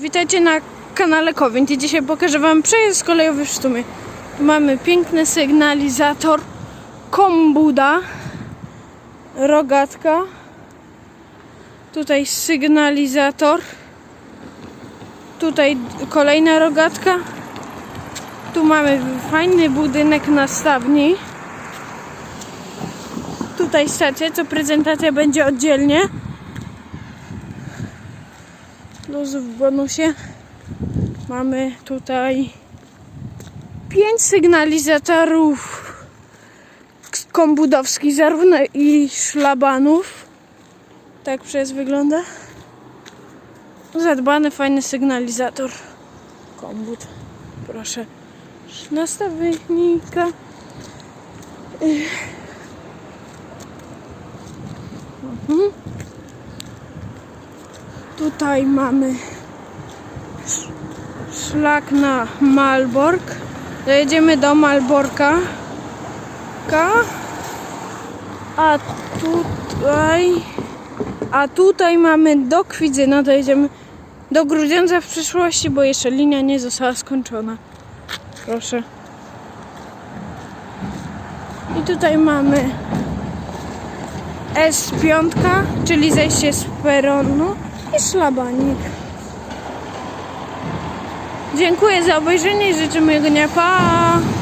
Witajcie na kanale Kowint i dzisiaj pokażę Wam przejazd kolejowy w Sztumie. Tu mamy piękny sygnalizator Kombuda, rogatka, tutaj sygnalizator, tutaj kolejna rogatka, tu mamy fajny budynek nastawni, tutaj stacja, co prezentacja będzie oddzielnie. Luzów w bonusie. Mamy tutaj pięć sygnalizatorów kombudowskich, zarówno i szlabanów. Tak przez wygląda. Zadbany, fajny sygnalizator. Kombut. Proszę. Nastawnika. Mhm. Tutaj mamy sz- szlak na Malbork. Dojedziemy do Malborka. Ka. A tutaj a tutaj mamy do Kwidzyna. Dojedziemy do Grudziądza w przyszłości, bo jeszcze linia nie została skończona. Proszę. I tutaj mamy S5, czyli zejście z peronu szlabanik. Dziękuję za obejrzenie i życzę miłego dnia. Pa!